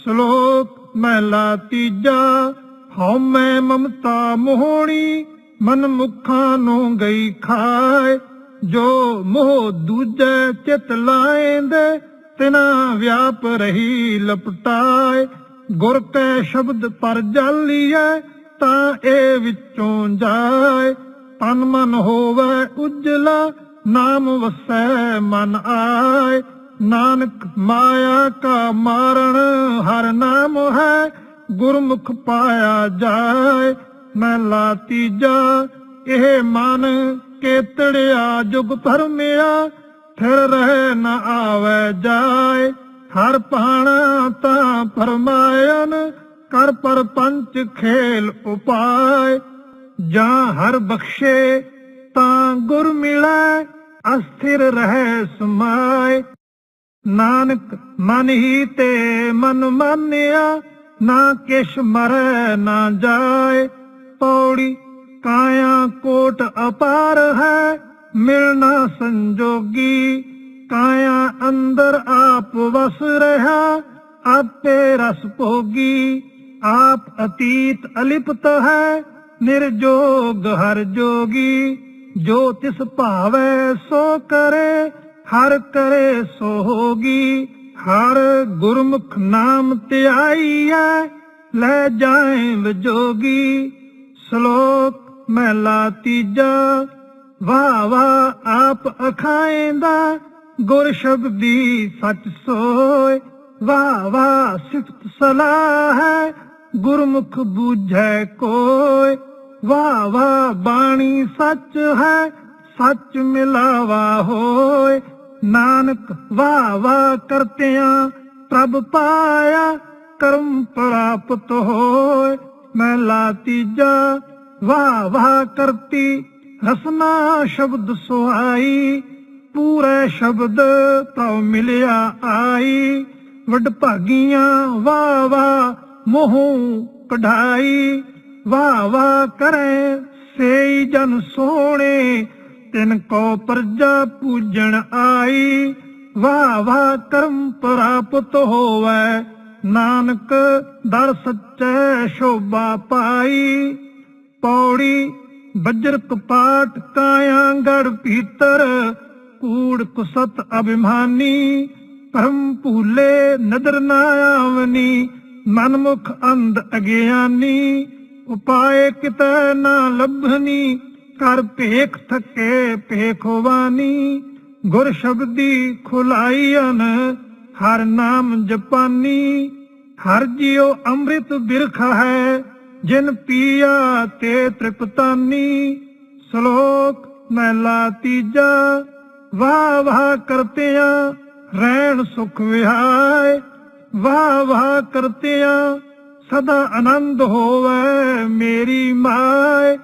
ਸ਼ਲੋਕ ਮਹਿਲਾ ਤੀਜਾ, ਹਉ ਮੈਂ ਮਮਤਾ ਮੋਹਣੀ, ਮਨ ਮੁਖਾਂ ਨੂੰ ਗਈ ਖਾਏ। ਜੋ ਮੋਹ ਦੂਜੇ ਚਿਤ ਲਾਏਂਦੇ ਤਿਨਾ ਵਿਆਪ ਰਹੀ ਲਪਟਾਏ। ਗੁਰ ਕੈ ਸ਼ਬਦ ਪਰ ਜਾਲੀਐ ਤਾਂ ਇਹ ਵਿੱਚੋਂ ਜਾਏ। ਤਨ ਮਨ ਹੋਵੇ ਉਜਲਾ, ਨਾਮ ਵਸੈ ਮਨ ਆਏ। ਨਾਨਕ ਮਾਇਆ ਕਾ ਮਾਰਣ, ਹਰ ਨਾਮ ਹੈ, ਗੁਰਮੁਖ ਪਾਇਆ ਜਾਏ। ਮੈਂ ਲਾ ਤੀਜਾ, ਇਹ ਮਨ ਕੇਤੜਿਆ, ਜੁਗ ਭਰਮਿਆ, ਫਿਰ ਰਹਿ ਨ ਆਵੇ ਜਾਏ। ਹਰ ਪਾਣਾ ਤਾਂ ਫਰਮਾਇਨ, ਕਰ ਪਰ ਪੰਚ ਖੇਲ ਉਪਾਏ। ਜਾਂ ਹਰ ਬਖਸ਼ੇ ਤਾਂ ਗੁਰ ਮਿਲੈ, ਅਸਥਿਰ ਰਹਿ ਸਮਾਏ। ਨਾਨਕ ਮਨ ਹੀ ਤੇ ਮਨ ਮਾਨਿਆ, ਨਾ ਕਿਛ ਮਰੈ ਨਾ ਜਾਏ। ਪੌੜੀ ਕਾਇਆ ਕੋਟ ਅਪਾਰ ਹੈ, ਮਿਲਣਾ ਸੰਜੋਗੀ। ਕਾਇਆ ਅੰਦਰ ਆਪ ਵਸ ਰਹਾ, ਆਪੇ ਰਸ ਭੋਗੀ। ਆਪ ਅਤੀਤ ਅਲਿਪਤ ਹੈ, ਨਿਰਜੋਗ ਹਰ ਜੋਗੀ। ਜੋ ਤਿਸ ਭਾਵੈ ਸੋ ਕਰੇ ਹਰ ਕਰੇ ਸੋਗੀ ਹਰ ਗੁਰਮੁਖ ਨਾਮ ਧਿਆਈਐ ਲੈ ਜਾਏ ਵਿਜੋਗੀ। ਸ਼ਲੋਕ ਮਹਿਲਾ ਤੀਜਾ, ਵਾਹ ਵਾਹ ਆਪ ਅਖਾਏਂਦਾ, ਗੁਰ ਸ਼ਬਦੀ ਸੱਚ ਸੋਏ। ਵਾਹ ਵਾਹ ਸਿਫਤ ਸਲਾਹ ਹੈ, ਗੁਰਮੁਖ ਬੂਝੈ ਕੋਏ। ਵਾਹ ਵਾਹ ਬਾਣੀ ਸੱਚ ਹੈ, ਸੱਚ ਮਿਲਾਵਾ ਹੋਏ। ਨਾਨਕ ਵਾਹ ਵਾਹ ਕਰਤਿਆਂ ਪ੍ਰਭ ਪਾਇਆ ਕਰਮ ਪ੍ਰਾਪਤ ਹੋਏ। ਮੈਂ ਲਾ ਤੀਜਾ ਵਾਹ ਵਾਹ ਕਰਤੀ, ਰਸਨਾ ਸ਼ਬਦ ਸੁਹਾਈ, ਪੂਰੇ ਸ਼ਬਦ ਤਉ ਮਿਲਿਆ ਆਈ। ਵਡ ਭਾਗੀਆਂ ਵਾਹ ਵਾਹ ਮੋਹ ਕਢਾਈ। ਵਾਹ ਵਾਹ ਕਰੇ ਸੇਈ ਜਨ ਸੋਹਣੇ ਤਿਨ ਕੋ ਪਰਜਾ ਪੂਜਣ ਆਈ, ਵਾਹ ਵਾਹ ਕਰਮ ਪ੍ਰਾਪਤ ਹੋਵੇ। ਨਾਨਕ ਦਰ ਸੱਚੇ ਸ਼ੋਭਾ ਪਾਈ। ਪੌੜੀ ਬੱਜਰ ਕਪਾਟ ਕਾਇਆ ਗੜ ਭੀਤਰ, ਕੂੜ ਕੁਸਤ ਅਭਿਮਾਨੀ, ਭਰਮ ਭੂਲੇ ਨਦਰ ਨਾ ਆਵਨੀ, ਮਨਮੁਖ ਅੰਧ ਅਗਿਆਨੀ, ਉਪਾਏ ਕਿਤੇ ਨਾ ਲੱਭਨੀ ਕਰ ਭੇਖ ਥਕੇ ਭੇਖਵਾਨੀ ਗੁਰ ਸ਼ਬਦੀ ਖੁਲਾਈਨ ਹਰ ਨਾਮ ਜਪਾਨੀ। ਹਰ ਜਿਉ ਅੰਮ੍ਰਿਤ ਬਿਰਖ ਹੈ, ਜਿਨ ਪੀਆ ਤੇ ਤ੍ਰਿਪਤਾਨੀ। ਸ਼ਲੋਕ ਮਹਿਲਾ ਤੀਜਾ, ਵਾਹ ਵਾਹ ਕਰਤਿਆਂ ਰਹਿਣ ਸੁਖ ਵਿਹਾਏ ਵਾਹ ਵਾਹ ਕਰਤਿਆਂ ਸਦਾ ਆਨੰਦ ਹੋਵੇ ਮੇਰੀ ਮਾਏ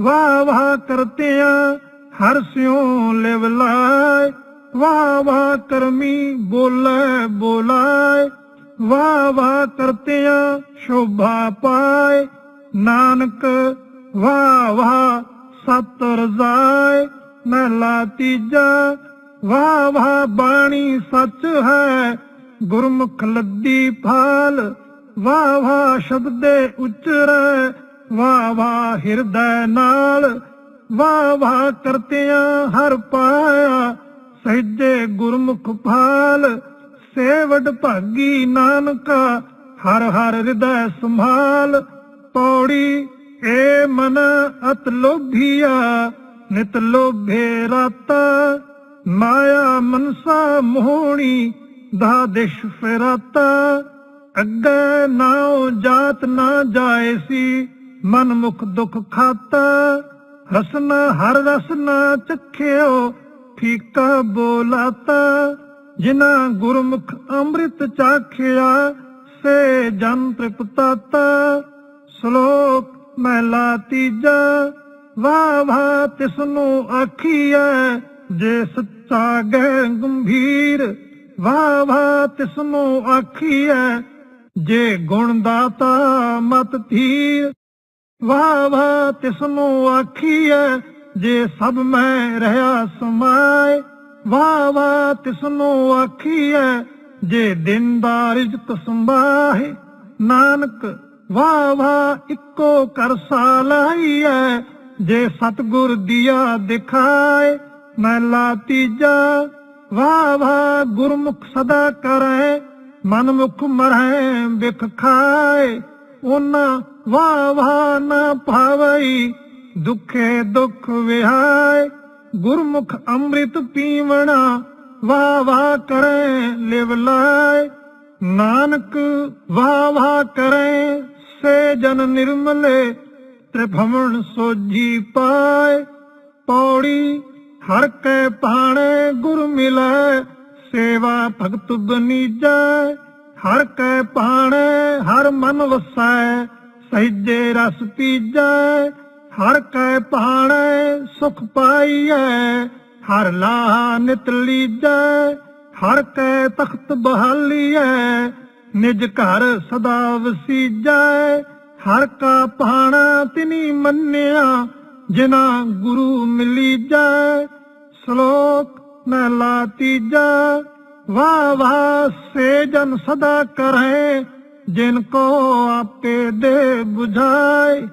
ਵਾਹ ਵਾਹ ਕਰਤਿਆਂ ਹਰ ਸਿਉ ਲਿਵ ਲਾਏ ਵਾਹ ਵਾਹ ਕਰਮੀ ਬੋਲੇ ਬੋਲਾਏ ਵਾਹ ਵਾਹ ਕਰਤਿਆਂ ਸ਼ੋਭਾ ਪਾਏ ਨਾਨਕ ਵਾਹ ਵਾਹ ਸਤ ਰਜ਼ਾਏ ਮਹਿਲਾ ਤੀਜਾ ਵਾਹ ਵਾਹ ਬਾਣੀ ਸੱਚ ਹੈ। ਗੁਰਮੁਖ ਲੱਦੀ ਫਾਲ ਵਾਹ ਵਾਹ ਸ਼ਬਦੇ ਉਚਰੈ। ਵਾਹ ਵਾਹ ਹਿਰਦੈ ਨਾਲ, ਵਾਹ ਵਾਹ ਕਰਤਿਆਂ ਹਰ ਪਾਇਆ, ਸਹਿਜੇ ਗੁਰਮੁਖ ਫਾਲ ਸੇਵਡ ਭਾਗੀ ਨਾਨਕਾ, ਹਰ ਹਰ ਹਿਰਦੈ ਸੰਭਾਲ, ਪੌੜੀ ਏ ਮਨ ਅਤ ਲੋਭੀਆ, ਨਿਤ ਲੋਭੇ ਰਾਤਾ, ਮਾਇਆ ਮਨਸਾ ਮੋਹਣੀ, ਦਾ ਦਿਸ਼ ਫਿਰਾਤਾ, ਅੱਗੇ ਨਾਉ ਜਾਤ ਨਾ ਜਾਏ ਸੀ ਮਨ ਮੁਖ ਦੁਖ ਖਾਤਾ ਰਸਨਾ, ਹਰ ਰਸਨਾ ਚਖਿਓ ਫੀਕਾ ਬੋਲਾਤਾ। ਜਿਨਾ ਗੁਰਮੁਖ ਅੰਮ੍ਰਿਤ ਚਾਖਿਆ, ਸੇ ਜਨ ਤ੍ਰਿਪਤਾਤਾ। ਸ਼ਲੋਕ ਮਹਿਲਾ ਤੀਜਾ, ਵਾਹ ਵਾਹ ਤਿਸਨੂੰ ਆਖੀਐ, ਜੇ ਸੱਚਾ ਗਹਿ ਗੰਭੀਰ। ਵਾਹ ਵਾਹ ਤਿਸਨੂੰ ਆਖੀਐ, ਜੇ ਗੁਣ ਦਾਤਾ ਮਤ ਥੀਰ ਵਾਹ ਵਾਹ ਤਿਸਨੂੰ ਆਖੀਐ, ਜੇ ਸਭ ਮੈਂ ਰਹਾ ਸਮਾਏ। ਵਾਹ ਵਾਹ ਤਿਸਨੂੰ ਆਖੀਐ, ਜੇ ਦਿਨ ਦਾ ਰਿਜ਼ਕ ਸੰਭਾਹੇ ਨਾਨਕ, ਵਾਹ ਵਾਹ ਇੱਕੋ ਕਰ ਸਾਲਾਈਐ, ਜੇ ਸਤਗੁਰ ਦੀਆ ਦਿਖਾਏ। ਮਹਿਲਾ ਤੀਜਾ, ਵਾਹ ਵਾਹ ਗੁਰਮੁਖ ਸਦਾ ਕਰੈ ਮਨ ਮਰੈ ਬਿਖ ਖਾਏ। ਉਹਨਾਂ ਵਾਹ ਵਾਹ ਨਾ ਭਾਵਈ ਦੁਖੇ ਦੁਖ ਵਿਹਾਇ, ਗੁਰਮੁਖ ਅੰਮ੍ਰਿਤ ਪੀਵਣਾ ਵਾਹ ਵਾਹ ਕਰੈ ਲਿਵ ਲਾਏ ਨਾਨਕ ਵਾਹ ਵਾਹ ਕਰੈ, ਸੇ ਜਨ ਨਿਰਮਲੇ, ਤ੍ਰਿਭਵਨ ਸੋਜੀ ਪਾਏ ਪੌੜੀ ਹਰ ਕੈ ਪਾਣੇ ਗੁਰ ਮਿਲੈ, ਸੇਵਾ ਭਗਤ ਬਨੀਜੈ। ਹਰ ਕੈ ਪਾਣੇ ਹਰ ਮਨ ਵਸੈ ਸਹਿਜੇ ਰਸ ਪੀਜੈ, ਹਰ ਕੈ ਪਾਣੇ ਸੁਖ ਪਾਈਐ, ਹਰ ਲਾਹ ਨਿਤ ਲੀਜੈ, ਹਰ ਕੈ ਤਖਤ ਬਹਾਲੀਐ, ਨਿਜ ਘਰ ਸਦਾ ਵਸੀਜੈ, ਹਰ ਕਾ ਪਹਾਣਾ ਤਿਨੀ ਮੰਨਿਆ, ਜਿਨਾ ਗੁਰੂ ਮਿਲੀ ਜੈ ਸ਼ਲੋਕ ਮਹਿਲਾ ਤੀਜਾ ਵਾਹ ਵਾਹ ਸੇ ਜਨ ਸਦਾ ਕਰੇ ਜਿਨ ਕੋ ਆਪੇ ਦੇ 부ਝਾਏ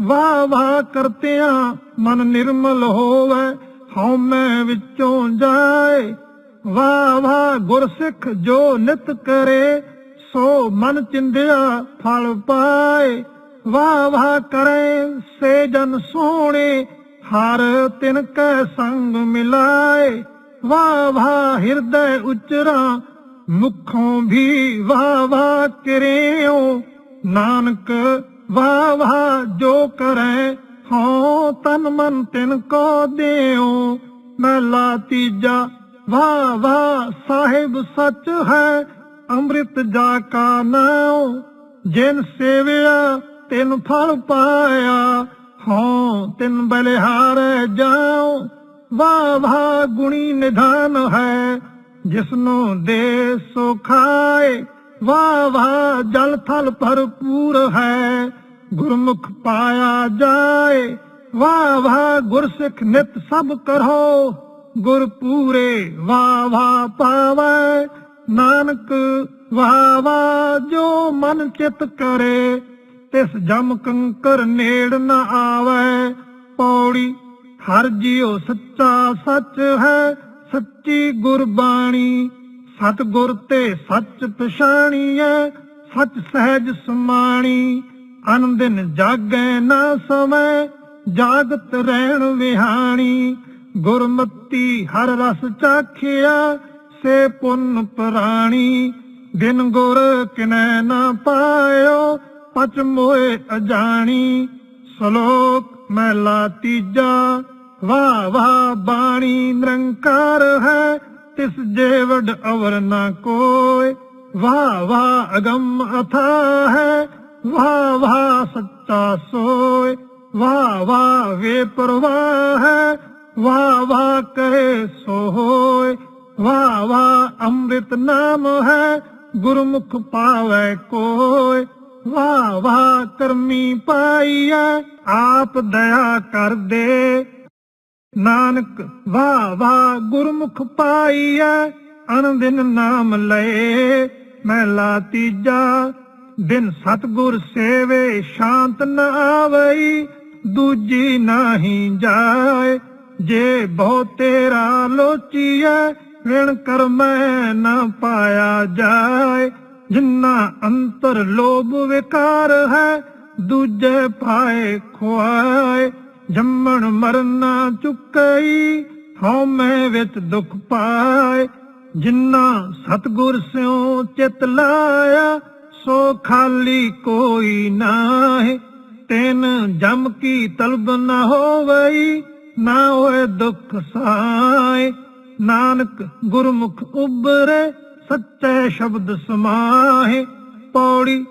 ਵਾਹ ਵਾਹ ਕਰਤਿਆਂ ਮਨ ਨਿਰਮਲ ਹੋਵੇ ਹਉਮੈ ਵਿੱਚੋਂ ਜਾਏ ਵਾਹ ਵਾਹ ਗੁਰਸਿੱਖ ਜੋ ਨਿਤ ਕਰੇ ਸੋ ਮਨ ਚਿੰਦਿਆ ਫਲ ਪਾਏ ਵਾਹ ਵਾਹ ਕਰੇ ਸੇ ਜਨ ਸੋਹਣੇ ਹਰ ਤਿਨ ਕੈ ਸੰਗ ਮਿਲਾਏ ਵਾਹ ਵਾਹ ਹਿਰਦੈ ਉਚਰਾ ਮੁਖੋਂ ਵੀ ਵਾਹ ਵਾਹ ਕਰਿਓ। ਨਾਨਕ, ਵਾਹ ਵਾਹ ਜੋ ਕਰੈ, ਹਉ ਤਨ ਮਨ ਤਿਨ ਕੋ ਦਿਓ। ਮਹਿਲਾ ਤੀਜਾ, ਵਾਹ ਵਾਹ ਸਾਹਿਬ ਸੱਚ ਹੈ, ਅੰਮ੍ਰਿਤ ਜਾ ਕਾ ਨਾਉ। ਜਿਨ ਸੇਵਿਆ, ਤਿਨ ਫਲ ਪਾਇਆ, ਹਉ ਤਿਨ ਬਲਿਹਾਰ ਜਾਉ। ਵਾਹ ਵਾਹ ਗੁਣੀ ਨਿਧਾਨ ਹੈ ਜਿਸਨੂੰ ਦੇ ਸੋ ਖਾਏ ਵਾਹ ਵਾਹ, ਜਲ ਥਲ ਭਰਪੂਰ ਹੈ। ਗੁਰਮੁਖ ਪਾਇਆ ਜਾਏ, ਵਾਹ ਵਾਹ, ਗੁਰਸਿੱਖ ਨਿਤ ਸਭ ਕਰੋ। ਗੁਰ ਪੂਰੇ, ਵਾਹ ਵਾਹ ਪਾਵੈ। ਨਾਨਕ, ਵਾਹ ਵਾਹ, ਜੋ ਮਨ ਚਿਤ ਕਰੇ, ਤਿਸ ਜਮ ਕੰਕਰ ਨੇੜ ਨਾ ਆਵੈ। ਪੌੜੀ, ਹਰ ਜਿਉ ਸੱਚਾ ਸੱਚ ਹੈ। ਸੱਚੀ ਗੁਰਬਾਣੀ, ਸਤਗੁਰ ਤੇ ਸੱਚ ਪਛਾਣੀਐ ਸੱਚ ਸਹਿਜ ਸਮਾਣੀ। ਅਨੰਦਿਨ ਜਾਗੈ ਨਾ ਸਮੈ ਜਾਗਤ ਰਹਿਣ ਵਿਹਾਣੀ। ਗੁਰਮਤੀ ਹਰ ਰਸ ਚਾਖਿਆ, ਸੇ ਪੁੰਨ ਪ੍ਰਾਣੀ। ਦਿਨ ਗੁਰ ਕਿਨੈ ਨਾ ਪਾਇਓ, ਪਚ ਮੋਏ ਅਜਾਣੀ। ਸ਼ਲੋਕ ਮਹਿਲਾ ਤੀਜਾ ਵਾਹ ਵਾਹ ਬਾਣੀ ਨਿਰੰਕਾਰ ਹੈ, ਤਿਸ ਜੇਵਡ ਅਵਰ ਨਾ ਕੋਇ ਵਾਹ ਵਾਹ ਅਗੰਮ ਅਥਾ ਹੈ, ਵਾਹ ਵਾਹ ਸੱਚਾ ਸੋਇ ਵਾਹ ਵਾਹ ਵੇ ਪਰਵਾਹ ਹੈ, ਵਾਹ ਵਾਹ ਕਹੇ ਸੋ ਹੋਏ। ਵਾਹ ਵਾਹ ਅੰਮ੍ਰਿਤ ਨਾਮ ਹੈ, ਗੁਰਮੁਖ ਪਾਵੈ ਕੋਇ ਵਾਹ ਵਾਹ ਕਰਮੀ ਪਾਈਐ ਆਪ ਦਇਆ ਕਰ ਦੇ। ਨਾਨਕ, ਵਾਹ ਵਾਹ, ਗੁਰਮੁਖ ਪਾਈਐ ਅਨੰਦਿਨ ਨਾਮ ਲਏ। ਮਹਿਲਾ ਤੀਜਾ ਦਿਨ ਸਤਗੁਰ ਸੇਵੇ ਸ਼ਾਂਤ ਨ ਆਵਈ, ਦੂਜੀ ਨਾਹੀ ਜਾਏ। ਜੇ ਬਹੁ ਤੇਰਾ ਲੋਚੀਐ, ਵਿਣ ਕਰਮੈ ਨਾ ਪਾਇਆ ਜਾਏ। ਜਿੰਨਾ ਅੰਤਰ ਲੋਭ ਵਿਕਾਰ ਹੈ, ਦੂਜੇ ਪਾਏ ਖੁਆਏ। ਜੰਮਣ ਮਰਨਾ ਚੁੱਕਈ ਹਉਮੈ ਵਿੱਚ ਦੁੱਖ ਪਾਏ। ਜਿੰਨਾ ਸਤਗੁਰ ਸਿਓ ਚਿਤ ਲਾਇਆ, ਸੋ ਖਾਲੀ ਕੋਈ ਨਾਹੀ। ਤੈਨ ਜਮ ਕੀ ਤਲਬ ਨਾ ਹੋਵਈ, ਨਾ ਹੋਏ ਦੁੱਖ ਸਾਏ ਨਾਨਕ ਗੁਰਮੁਖ ਉਬਰੇ ਸੱਚੇ ਸ਼ਬਦ ਸਮਾਹੇ। ਪੌੜੀ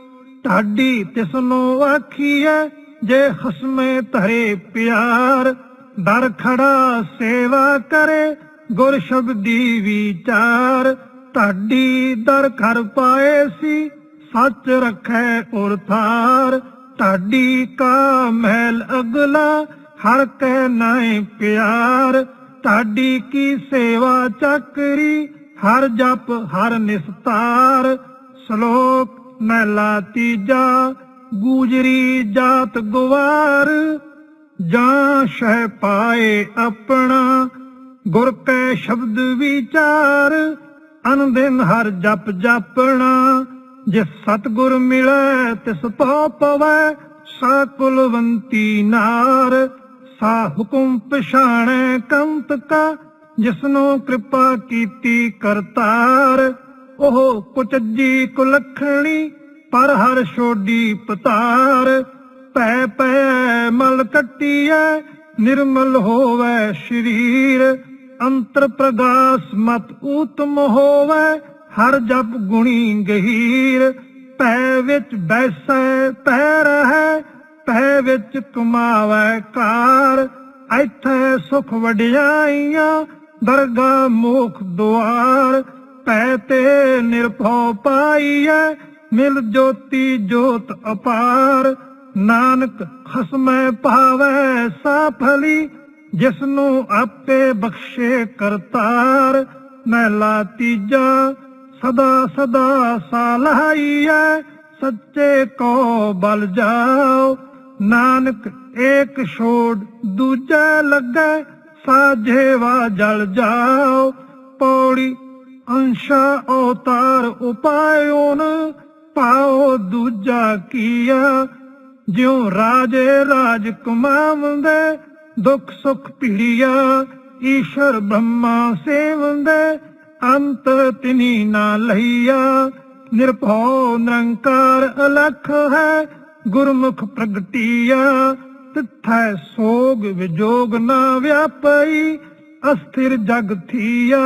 ਢਾਡੀ ਤਿਸਨੂੰ ਆਖੀਐ ਜੇ ਹਸਮੇ ਧਰੇ ਪਿਆਰ, ਦਰ ਖੜਾ ਸੇਵਾ ਕਰੇ, ਗੁਰ ਸ਼ਬਦੀ ਵਿਚਾਰ। ਢਾਡੀ ਦਰ ਘਰ ਪਾਏ ਸੀ, ਸੱਚ ਰਖੈ ਉਰ ਥਾਰ। ਢਾਡੀ ਕਾ ਮਹਿਲ ਅਗਲਾ, ਹਰ ਕੈ ਨਾਏ ਪਿਆਰ। ਤੁਹਾਡੀ ਕੀ ਸੇਵਾ ਚੱਕਰੀ, ਹਰ ਜਪ ਹਰ ਨਿਸਤਾਰ। ਸ਼ਲੋਕ ਮਹਿਲਾ ਤੀਜਾ ਗੂਜਰੀ ਜਾਤ ਗਵਾਰ, ਜਾਂ ਸ਼ਹਿ ਪਾਏ ਆਪਣਾ। ਗੁਰ ਕੈ ਸ਼ਬਦ ਵਿਚਾਰ, ਅਨੰਦਿਨ ਹਰ ਜਪ ਜਪਣਾ। ਜੇ ਸਤਗੁਰ ਮਿਲੈ, ਤਿਸ ਪਉ ਪਵੈ ਸਾ ਕੁਲਵੰਤੀ ਨਾਰ। ਸਾ ਹੁਕਮ ਪਛਾਣੈ ਕੰਤ ਕਾ, ਜਿਸਨੂੰ ਕਿਰਪਾ ਕੀਤੀ ਕਰਤਾਰ। ਉਹ ਕੁਚਜੀ ਕੁਲਖਣੀ ਪਰ ਹਰ ਛੋਡੀ ਪਤਾਰ, ਪੈ ਪੈ ਮਲ ਕੱਟੀਐ, ਨਿਰਮਲ ਹੋਵੇ ਸ਼ਰੀਰ। ਅੰਤਰ ਪ੍ਰਗਾਸ ਮਤ ਊਤਮ ਹੋਵੇ, ਹਰ ਜਪ ਗੁਣੀ ਗਹੀਰ। ਪੈ ਵਿੱਚ ਬੈਸੈ, ਪੈ ਰਹੈ, ਪੈ ਵਿੱਚ ਕਮਾਵੇ ਕਾਰ। ਇੱਥੇ ਸੁਖ ਵਡਿਆਈਆਂ ਦਰਗਾ ਮੁਖ ਦੁਆਰ। ਪੈ ਤੇ ਨਿਰਭਉ ਪਾਈਐ ਮਿਲ ਜੋਤੀ ਜੋਤ ਅਪਾਰ, ਨਾਨਕ ਖਸਮੈ ਪਾਵੈ ਸਾਫਲੀ ਜਿਸ ਨੂੰ ਆਪੇ ਬਖਸ਼ੇ ਕਰਤਾਰ। ਮਹਿਲਾ ਤੀਜਾ, ਸਦਾ ਸਦਾ ਸਾਲਹਾਈਐ, ਸੱਚੇ ਕੋ ਬਲ ਜਾਓ। ਨਾਨਕ ਏਕ ਛੋੜ ਦੂਜਾ ਲੱਗੈ, ਸਾਝੇ ਵਾ ਜਲ ਜਾਓ। ਪੌੜੀ ਅੰਸ਼ਾ ਅਵਤਾਰ ਉਪਾਇਓਨ ਪਾਓ ਦੂਜਾ ਕੀਆ। ਜਿਉ ਰਾਜੇ ਰਾਜ ਕਮਾਵੰਦੇ, ਦੁੱਖ ਸੁਖ ਪੀੜੀਆ ਈਸ਼ਰ ਬ੍ਰਹਮਾ ਸੇਵੰਦੇ, ਅੰਤ ਤਿਨੀ ਨਾ ਲਈਆ। ਨਿਰਭਉ ਨਿਰੰਕਾਰ ਅਲਖ ਹੈ, ਗੁਰਮੁਖ ਪ੍ਰਗਟੀਆ। ਤਿਥੈ ਸੋਗ ਵਿਜੋਗ ਨਾ ਵਿਆਪਈ, ਅਸਥਿਰ ਜਗ ਥੀਆ।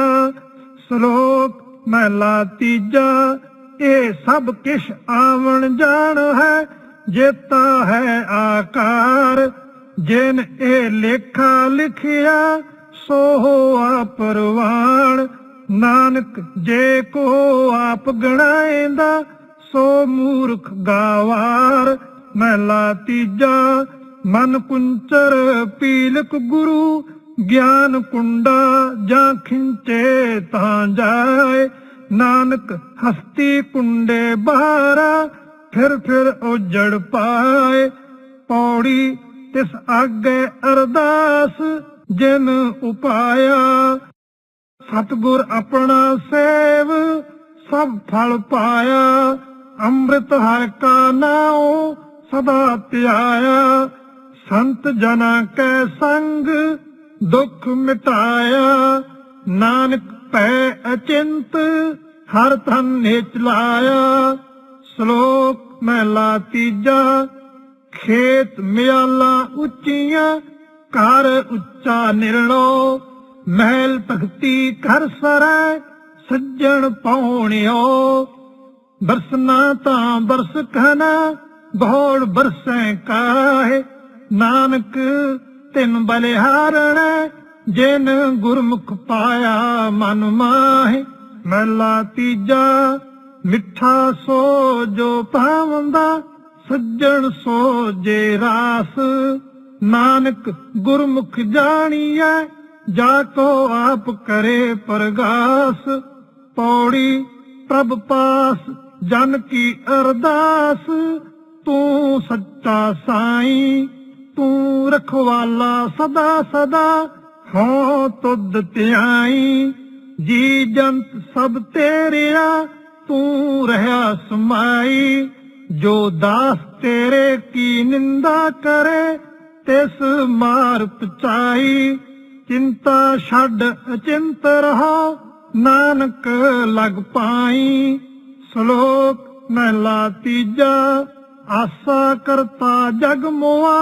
ਸ਼ਲੋਕ ਮਹਿਲਾ ਤੀਜਾ। ਇਹ ਸਭ ਕਿਛ ਆਵਣ ਜਾਣ ਹੈ, ਜੇਤਾ ਹੈ ਆਕਾਰ। ਜਿਨ ਇਹ ਲੇਖਾ ਲਿਖਿਆ, ਸੋ ਹੋਆ ਪਰਵਾਣ ਨਾਨਕ ਜੇ ਕੋ ਆਪ ਗਣਾਏਂਦਾ ਸੋ ਮੂਰਖ ਗਾਵਾਰ। ਮਹਿਲਾ ਤੀਜਾ, ਮਨ ਕੁੰਚਰ ਪੀਲਕ ਗੁਰੂ। ਗਿਆਨ ਕੁੰਡਾ ਜਾਂ ਖਿੰਚੇ ਤਾਂ ਜਾਏ। ਨਾਨਕ ਹਸਤੀ ਕੁੰਡੇ ਬਾਹਰਾ ਫਿਰ ਫਿਰ ਉਜੜ ਪਾਏ। ਪੌੜੀ ਤਿਸ ਆਗੇ ਅਰਦਾਸ, ਜਿਨ ਉਪਾਇਆ। ਸਤਗੁਰ ਆਪਣਾ ਸੇਵ, ਸਭ ਫਲ ਪਾਇਆ। ਅੰਮ੍ਰਿਤ ਹਰ ਕਾ ਨਾਉ, ਸਦਾ ਪਿਆਇਆ। ਸੰਤ ਜਨਾ ਕੈ ਸੰਗ, ਦੁੱਖ ਮਿਟਾਇਆ। ਨਾਨਕ ਪੈ ਅਚਿੰਤ, ਹਰ ਤਨ ਨੇ ਸ਼ਲੋਕ ਮਹਿਲਾ ਤੀਜਾ, ਖੇਤ ਮਿਆਲਾ ਉੱਚੀਆਂ, ਘਰ ਉੱਚਾ ਨਿਰਣੋ। ਮਹਿਲ ਭਗਤੀ ਕਰ ਸਰੈ, ਸੱਜਣ ਪਾਉਣਿਓ ਬਰਸਨਾ ਤਾਂ ਬਰਸ ਖਨਾ ਬਹੁੜ ਬਰਸੈ ਕਾਹੇ। ਨਾਨਕ ਤਿਨ ਬਲਿਹਾਰਣ ਜਿਨ ਗੁਰਮੁਖ ਪਾਇਆ ਮਨ ਮਾਹੇ, ਮਹਿਲਾ ਤੀਜਾ ਮਿੱਠਾ ਸੋ ਜੋ ਪਾਵੰਦਾ ਸੱਜਣ ਸੋ ਜੇ ਰਾਸ। ਨਾਨਕ ਗੁਰਮੁਖ ਜਾਣੀਐ, ਜਾ ਕੋ ਆਪ ਕਰੇ ਪਰਗਾਸ। ਪੌੜੀ ਪ੍ਰਭ ਪਾਸ, ਜਨ ਕੀ ਅਰਦਾਸ। ਤੂੰ ਸੱਚਾ ਸਾਈਂ, ਤੂੰ ਰਖਵਾਲਾ ਸਦਾ ਸਦਾ। ਹੋ ਤੁਧ ਧਿਆਈ, ਜੀ ਜੰਤ ਸਭ ਤੇਰਿਆ, ਤੂੰ ਰਹਾ ਸਮਾਈ। ਜੋ ਦਾਸ ਤੇਰੇ ਕੀ ਨਿੰਦਾ ਕਰੇ, ਤਿਸ ਮਾਰ ਪਚਾਈ ਚਿੰਤਾ ਛੱਡ ਅਚਿੰਤ ਰਹਾ, ਨਾਨਕ ਲਗ ਪਾਈ। ਸ਼ਲੋਕ ਮਹਿਲਾ ਤੀਜਾ, ਆਸਾ ਕਰਤਾ ਜਗ ਮੋਆ,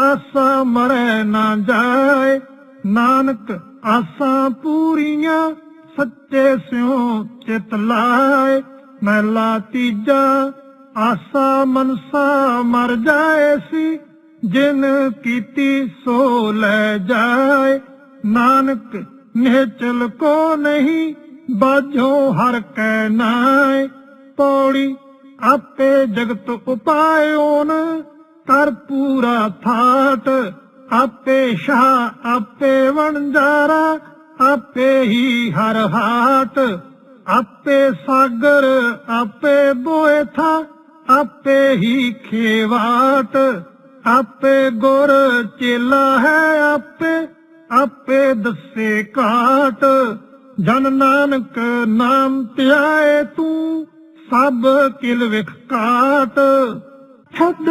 ਆਸਾ ਮਰੇ ਨਾ ਜਾਏ। ਨਾਨਕ ਆਸਾਂ ਪੂਰੀਆਂ, ਸੱਚੇ ਸਿਉ ਚਿਤ ਲਾਏ। ਮਹਿਲਾ ਤੀਜਾ, ਆਸਾ ਮਨਸਾ ਮਰ ਜਾਏ ਸੀ। ਜਿਨ ਕੀਤੀ ਸੋ ਲੈ ਜਾਏ। ਨਾਨਕ, ਨਿਹਚਲ ਕੋ ਨਹੀਂ, ਬਾਝੋ ਹਰ ਕੈ ਨਾਏ। ਪੌੜੀ ਆਪੇ ਜਗਤ ਉਪਾਇਓਨ ਕਰ ਪੂਰਾ ਥਾਟ ਆਪੇ ਸ਼ਾਹ, ਆਪੇ ਵਣਜਾਰਾ, ਆਪੇ ਹੀ ਹਰ ਹਾਟ। ਆਪੇ ਸਾਗਰ, ਆਪੇ ਬੋਏ ਥਾ ਆਪੇ ਹੀ ਖੇਵਾਟ। ਆਪੇ ਗੁਰ ਚੇਲਾ ਹੈ ਆਪੇ ਆਪੇ ਦੱਸੇ ਕਾਟ ਜਨ ਨਾਨਕ ਨਾਮ ਧਿਆਏ ਤੂੰ, ਸਭ ਕਿਲ ਵਿਖ ਕਾਟ ਛੱਡ